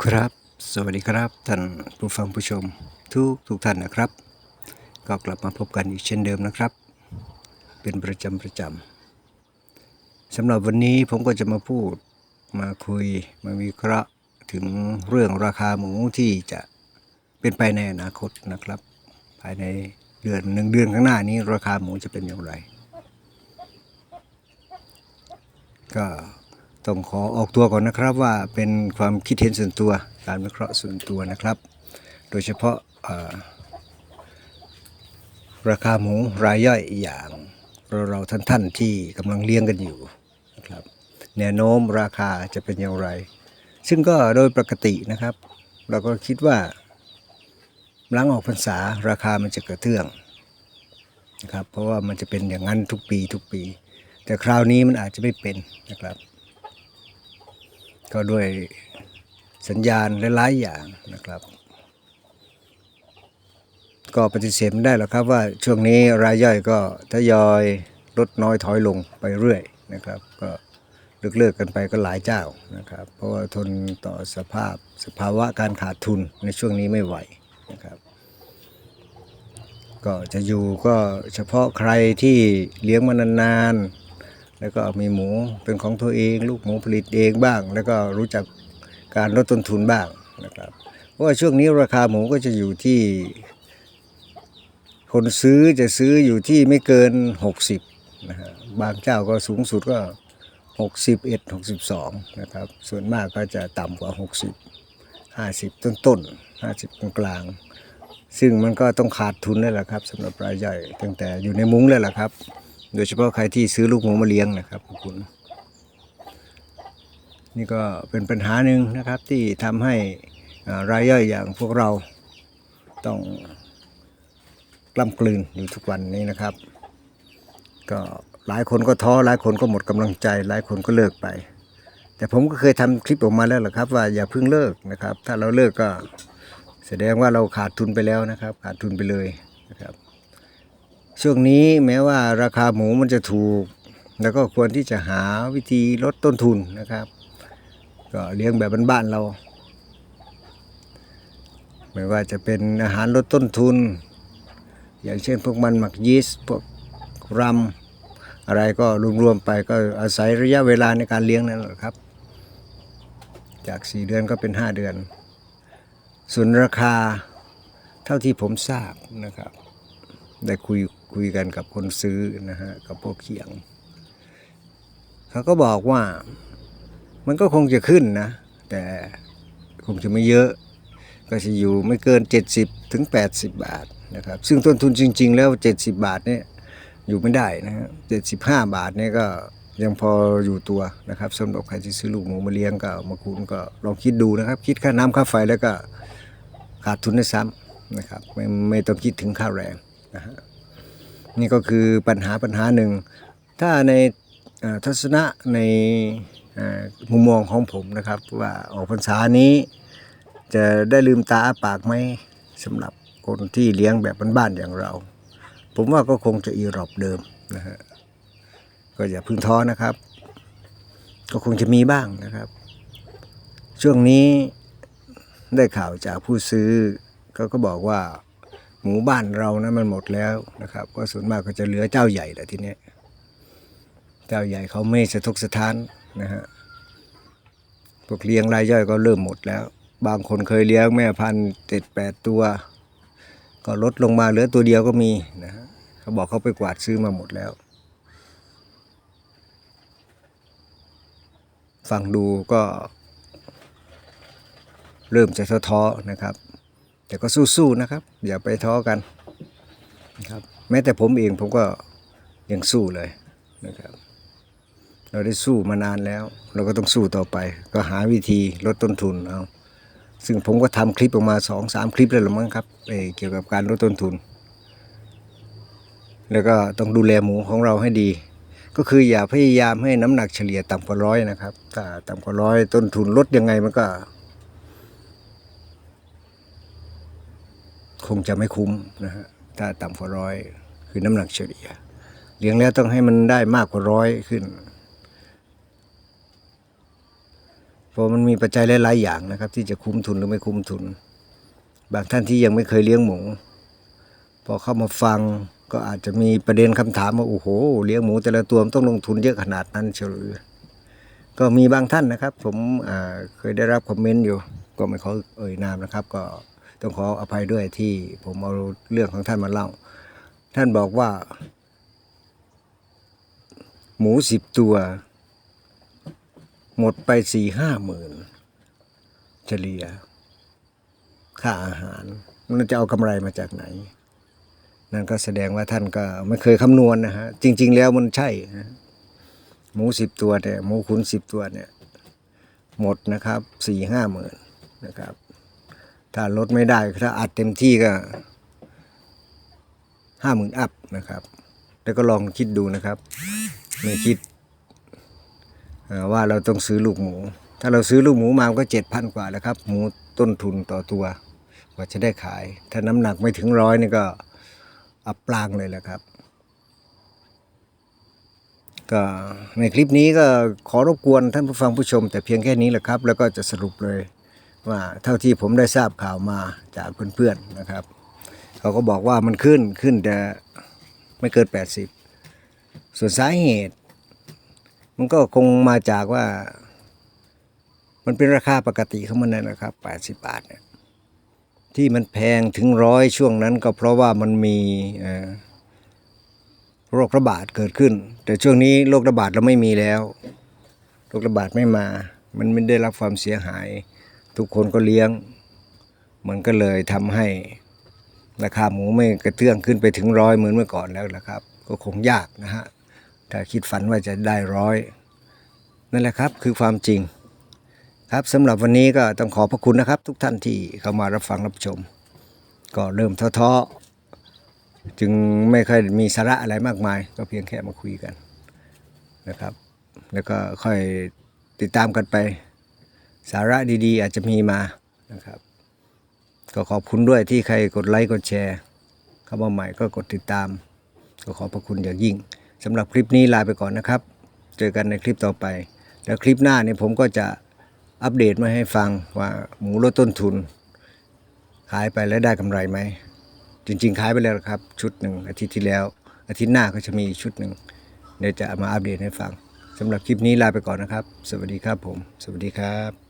ครับ สวัสดีครับ ท่านผู้ฟังผู้ชมทุกทุกท่านนะครับ ก็กลับมาพบกันอีกเช่นเดิมนะครับ เป็นประจำประจำสำหรับวันนี้ผมก็จะมาพูดมาคุยมาวิเคราะห์ถึงเรื่องราคาหมูที่จะเป็นไปในอนาคตนะครับ ภายในเดือนหนึ่งเดือนข้างหน้านี้ ราคาหมูจะเป็นอย่างไร ก็ ต้องขอออกตัวก่อนนะครับว่าเป็นความคิดเห็นส่วนตัว การวิเคราะห์ส่วนตัวนะครับ โดยเฉพาะราคาหมูรายย่อยอย่างเราเราท่านท่านที่กำลังเลี้ยงกันอยู่นะครับแนวโน้มราคาจะเป็นอย่างไร ซึ่งก็โดยปกตินะครับ เราก็คิดว่าหลังออกพรรษาราคามันจะกระเตื้องนะครับเพราะว่ามันจะเป็นอย่างนั้นทุกปีทุกปี แต่คราวนี้มันอาจจะไม่เป็นนะครับ ก็ด้วยสัญญาณหลายๆอย่างนะครับ ก็ปฏิเสธไม่ได้หรอกครับว่าช่วงนี้รายย่อยก็ทยอยลดน้อยถอยลงไปเรื่อยนะครับ ก็เลิกเลิกกันไปก็หลายเจ้านะครับ เพราะว่าทนต่อสภาพสภาวะการขาดทุนในช่วงนี้ไม่ไหวนะครับ ก็จะอยู่ก็เฉพาะใครที่เลี้ยงมานานๆ แล้วก็มีหมูเป็นของตัวเอง ลูกหมูผลิตเองบ้าง แล้วก็รู้จักการลดต้นทุนบ้างนะครับเพราะว่าช่วงนี้ราคาหมูก็จะอยู่ที่ คนซื้อจะซื้ออยู่ที่ไม่เกิน 60นะฮะบางเจ้าก็สูงสุดก็ 61 62นะครับส่วนมากก็จะต่ำกว่า 60 50 ต้นต้นๆ50 กลางๆซึ่งมันก็ต้องขาดทุนแล้วล่ะครับสำหรับรายใหญ่ตั้งแต่อยู่ในมุ้งเลยล่ะครับ โดยเฉพาะใครที่ซื้อลูกหมูมาเลี้ยงนะครับขอบคุณ นี่ก็เป็นปัญหาหนึ่งนะครับที่ทำให้รายย่อยอย่างพวกเราต้องกล้ำกลืนอยู่ทุกวันนี้นะครับ ก็หลายคนก็ท้อหลายคนก็หมดกำลังใจ หลายคนก็เลิกไป แต่ผมก็เคยทำคลิปออกมาแล้วหละครับ ว่าอย่าเพิ่งเลิกนะครับ ถ้าเราเลิกก็แสดงว่าเราขาดทุนไปแล้วนะครับ ขาดทุนไปเลย ช่วงนี้แม้ว่าราคาหมูมันจะถูก แล้วก็ควรที่จะหาวิธีลดต้นทุนนะครับ ก็เลี้ยงแบบบ้านๆเรา ไม่ว่าจะเป็นอาหารลดต้นทุน อย่างเช่นพวกมันหมักยีสต์พวกรำอะไรก็รวมๆไปก็อาศัยระยะเวลาในการเลี้ยงนั่นแหละครับ จาก 4 เดือนก็เป็น 5 เดือน ส่วนราคาเท่าที่ผมทราบนะครับ ได้คุยคุยกันกับคนซื้อนะฮะกับพวกเขียง เขาก็บอกว่ามันก็คงจะขึ้นนะ แต่คงจะไม่เยอะ ก็จะอยู่ไม่เกิน 70ถึง80 บาทนะครับ ซึ่งต้นทุนจริง ๆ แล้ว 70 บาทเนี่ยอยู่ไม่ได้นะฮะ75บาทเนี่ยก็ยังพออยู่ตัวนะครับสำหรับใครที่ซื้อลูกหมูมาเลี้ยงก็มาคูณก็ลองคิดดูนะครับ คิดค่าน้ำค่าไฟแล้วก็ขาดทุนได้ซ้ำนะครับไม่ไม่ต้องคิดถึงค่าแรง นะฮะนี่ก็คือปัญหาปัญหาหนึ่ง ถ้าในทัศนะในมุมมองของผมนะครับ ว่าออกพรรษานี้จะได้ลืมตาปากไหมสำหรับคนที่เลี้ยงแบบบ้านๆอย่างเรา ผมว่าก็คงจะอีรอบเดิมนะฮะก็อย่าพึ่งท้อนะครับ ก็คงจะมีบ้างนะครับ ช่วงนี้ได้ข่าวจากผู้ซื้อเขาก็บอกว่า หมูบ้านเรานะมันหมดแล้วนะครับ ก็ส่วนมากก็จะเหลือเจ้าใหญ่แหละทีนี้เจ้าใหญ่เขาไม่สะทกสะท้านนะฮะพวกเลี้ยงรายย่อยก็เริ่มหมดแล้ว บางคนเคยเลี้ยงแม่พันธุ์เจ็ดแปดตัว ก็ลดลงมาเหลือตัวเดียวก็มีนะฮะเขาบอกเขาไปกวาดซื้อมาหมดแล้ว ฟังดูก็เริ่มจะท้อๆนะครับ แต่ก็สู้ๆนะครับ อย่าไปท้อกันนะครับแม้แต่ผมเองผมก็ยังสู้เลยนะครับ เราได้สู้มานานแล้ว เราก็ต้องสู้ต่อไป ก็หาวิธีลดต้นทุนเอาซึ่งผมก็ทำคลิปออกมาสองสามคลิปแล้วหรือมั้งครับเออเกี่ยวกับการลดต้นทุน แล้วก็ต้องดูแลหมูของเราให้ดี ก็คืออย่าพยายามให้น้ำหนักเฉลี่ยต่ำกว่าร้อยนะครับถ้าต่ำกว่าร้อยต้นทุนลดยังไงมันก็ คงจะไม่คุ้มนะฮะถ้าต่ำกว่าร้อยคือน้ำหนักเฉลี่ยเลี้ยงแล้วต้องให้มันได้มากกว่าร้อยขึ้นเพราะมันมีปัจจัยหลายๆอย่างนะครับ ที่จะคุ้มทุนหรือไม่คุ้มทุน บางท่านที่ยังไม่เคยเลี้ยงหมู พอเข้ามาฟังก็อาจจะมีประเด็นคำถามว่าโอ้โหเลี้ยงหมูแต่ละตัวมันต้องลงทุนเยอะขนาดนั้นเชียวหรือก็มีบางท่านนะครับ ผมเคยได้รับคอมเมนต์อยู่ ก็ไม่ขอเอ่ยนามนะครับ ก็ ต้องขออภัยด้วยที่ผมเอาเรื่องของท่านมาเล่า ท่านบอกว่า หมูสิบตัว หมดไปสี่ห้าหมื่นเฉลี่ย ค่าอาหาร มันจะเอากำไรมาจากไหน นั่นก็แสดงว่าท่านก็ไม่เคยคำนวณนะฮะ จริง ๆ แล้วมันใช่นะหมูสิบตัวเนี่ยหมูขุนสิบตัวเนี่ย หมดนะครับสี่ห้าหมื่นนะครับ ถ้าลดไม่ได้ถ้าอัดเต็มที่ก็ห้าหมื่นอัพนะครับ แล้วก็ลองคิดดูนะครับ ไม่คิดว่าเราต้องซื้อลูกหมู ถ้าเราซื้อลูกหมูมาก็เจ็ดพันกว่าแล้วครับ หมูต้นทุนต่อตัวกว่าจะได้ขาย ถ้าน้ำหนักไม่ถึงร้อยนี่ก็อับปลางเลยแหละครับ ก็ในคลิปนี้ก็ขอรบกวนท่านผู้ฟังผู้ชม แต่เพียงแค่นี้แหละครับ แล้วก็จะสรุปเลย ว่าเท่าที่ผมได้ทราบข่าวมาจากเพื่อนๆนะครับ เขาก็บอกว่ามันขึ้นขึ้นแต่ไม่เกิน 80 ส่วนสาเหตุ มันก็คงมาจากว่า มันเป็นราคาปกติของมันนั่นนะครับ 80 บาทเนี่ยที่มันแพงถึงร้อยช่วงนั้นก็เพราะว่ามันมีโรคระบาดเกิดขึ้น แต่ช่วงนี้โรคระบาดเราไม่มีแล้วโรคระบาดไม่มา มันไม่ได้รับความเสียหาย ทุกคนก็เลี้ยง มันก็เลยทำให้ราคาหมูไม่กระเตื้องขึ้นไปถึงร้อยเหมือนเมื่อก่อนแล้วนะครับ ก็คงยากนะฮะถ้าคิดฝันว่าจะได้ร้อยนั่นแหละครับคือความจริงครับสำหรับวันนี้ก็ต้องขอพระคุณนะครับ ทุกท่านที่เข้ามารับฟังรับชม ก็เริ่มท้อๆจึงไม่ค่อยมีสาระอะไรมากมาย ก็เพียงแค่มาคุยกันนะครับ แล้วก็ค่อยติดตามกันไป สาระดีๆ อาจจะมีมานะครับ ก็ขอบคุณด้วยที่ใครกดไลค์กดแชร์ เข้ามาใหม่ก็กดติดตาม ก็ขอบพระคุณอย่างยิ่งสำหรับคลิปนี้ลาไปก่อนนะครับ เจอกันในคลิปต่อไป แล้วคลิปหน้าเนี่ยผมก็จะอัปเดตมาให้ฟังว่าหมูลดต้นทุน ขายไปแล้วได้กำไรไหม จริง ๆ ขายไปแล้วครับ ชุดหนึ่งอาทิตย์ที่แล้ว อาทิตย์หน้าก็จะมีชุดหนึ่งเดี๋ยวจะมาอัปเดตให้ฟังสำหรับคลิปนี้ลาไปก่อนนะครับ สวัสดีครับผม สวัสดีครับ